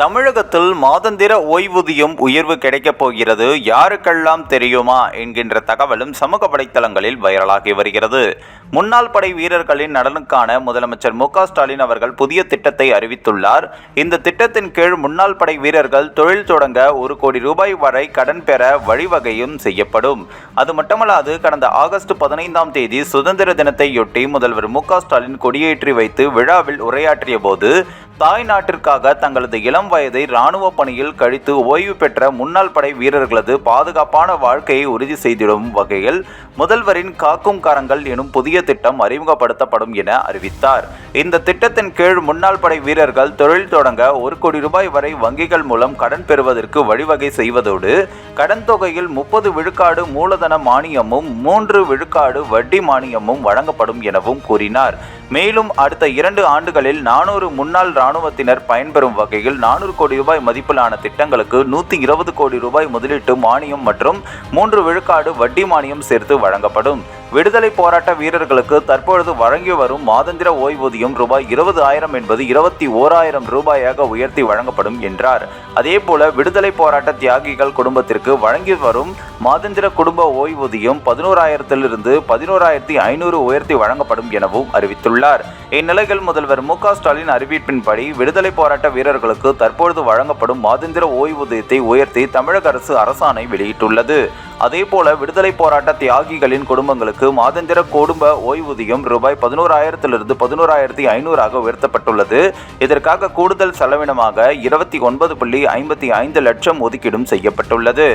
தமிழகத்தில் மாதந்திர ஓய்வூதியம் உயர்வு கிடைக்கப் போகிறது. யாருக்கெல்லாம் தெரியுமா? என்கின்ற தகவலும் சமூக வலைத்தளங்களில் வைரலாகி வருகிறது. முன்னாள் படை வீரர்களின் நலனுக்கான முதலமைச்சர் மு ஸ்டாலின் அவர்கள் புதிய திட்டத்தை அறிவித்துள்ளார். இந்த திட்டத்தின் கீழ் முன்னாள் படை வீரர்கள் தொழில் தொடங்க ஒரு கோடி ரூபாய் வரை கடன் பெற வழிவகையும் செய்யப்படும். அது மட்டுமல்லாது கடந்த ஆகஸ்ட் பதினைந்தாம் தேதி சுதந்திர தினத்தையொட்டி முதல்வர் மு ஸ்டாலின் கொடியேற்றி வைத்து விழாவில் உரையாற்றிய போது தாய் நாட்டிற்காக தங்களது இளம் வயதை இராணுவ பணியில் கழித்து ஓய்வு பெற்ற முன்னாள் படை வீரர்களது பாதுகாப்பான வாழ்க்கையை உறுதி செய்திடும் வகையில் முதல்வரின் காக்கும் கரங்கள் எனும் புதிய திட்டம் அறிமுகப்படுத்தப்படும் என அறிவித்தார். இந்த திட்டத்தின் கீழ் முன்னாள் படை வீரர்கள் தொழில் தொடங்க ஒரு கோடி ரூபாய் வரை வங்கிகள் மூலம் கடன் பெறுவதற்கு வழிவகை செய்வதோடு கடன் தொகையில் முப்பது விழுக்காடு மூலதன மானியமும் மூன்று விழுக்காடு வட்டி மானியமும் வழங்கப்படும் எனவும் கூறினார். மேலும் அடுத்த இரண்டு ஆண்டுகளில் நானூறு முன்னாள் இராணுவத்தினர் பயன்பெறும் வகையில் நானூறு கோடி ரூபாய் மதிப்பிலான திட்டங்களுக்கு நூற்றி இருபது கோடி ரூபாய் முதலீட்டு மானியம் மற்றும் மூன்று விழுக்காடு வட்டி மானியம் சேர்த்து வழங்கப்படும். விடுதலை போராட்ட வீரர்களுக்கு தற்பொழுது வழங்கி வரும் மாதந்திர ஓய்வூதியம் ரூபாய் இருபது ஆயிரம் என்பது இருபத்தி ஓராயிரம் ரூபாயாக உயர்த்தி வழங்கப்படும் என்றார். அதேபோல விடுதலை போராட்ட தியாகிகள் குடும்பத்திற்கு வழங்கி வரும் மாதந்திர குடும்ப ஓய்வூதியம் பதினோராயிரத்திலிருந்து பதினோராயிரத்தி ஐநூறு உயர்த்தி வழங்கப்படும் எனவும் அறிவித்துள்ளார். இந்நிலையில் முதல்வர் மு ஸ்டாலின் அறிவிப்பின்படி விடுதலை போராட்ட வீரர்களுக்கு தற்பொழுது வழங்கப்படும் மாதந்திர ஓய்வூதியத்தை உயர்த்தி தமிழக அரசு அரசாணை வெளியிட்டுள்ளது. அதேபோல விடுதலை போராட்ட தியாகிகளின் குடும்பங்களுக்கு மாதந்திர குடும்ப ஓய்வூதியம் ரூபாய் பதினோராயிரத்திலிருந்து பதினோராயிரத்தி ஐநூறாக உயர்த்தப்பட்டுள்ளது. இதற்காக கூடுதல் செலவினமாக இருபத்தி ஒன்பது புள்ளி ஐம்பத்தி ஐந்து லட்சம் ஒதுக்கீடும் செய்யப்பட்டுள்ளது.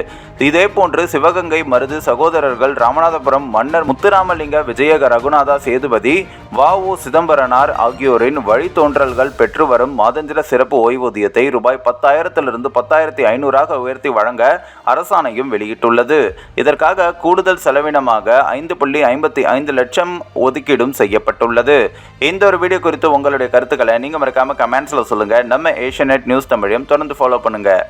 இதேபோன்று சிவகங்கை மருது சகோதரர்கள் ராமநாதபுரம் மன்னர் முத்துராமலிங்க விஜயக ரகுநாதா சேதுபதி வ உ சிதம்பரனார் ஆகியோரின் வழித்தோன்றல்கள் பெற்று வரும் மாதந்திர சிறப்பு ஓய்வூதியத்தை ரூபாய் பத்தாயிரத்திலிருந்து பத்தாயிரத்தி ஐநூறாக உயர்த்தி வழங்க அரசாணையும் வெளியிட்டுள்ளது. இதற்காக கூடுதல் செலவினமாக ஐந்து புள்ளி ஐம்பத்தி ஐந்து லட்சம் ஒதுக்கீடும் செய்யப்பட்டுள்ளது. இந்த ஒரு வீடியோ குறித்து உங்களுடைய கருத்துக்களை நீங்கள் மறக்காம கமெண்ட்ஸில் சொல்லுங்கள் நம்ம ஏஷியநெட் நியூஸ் தமிழையும் தொடர்ந்து ஃபாலோ பண்ணுங்கள்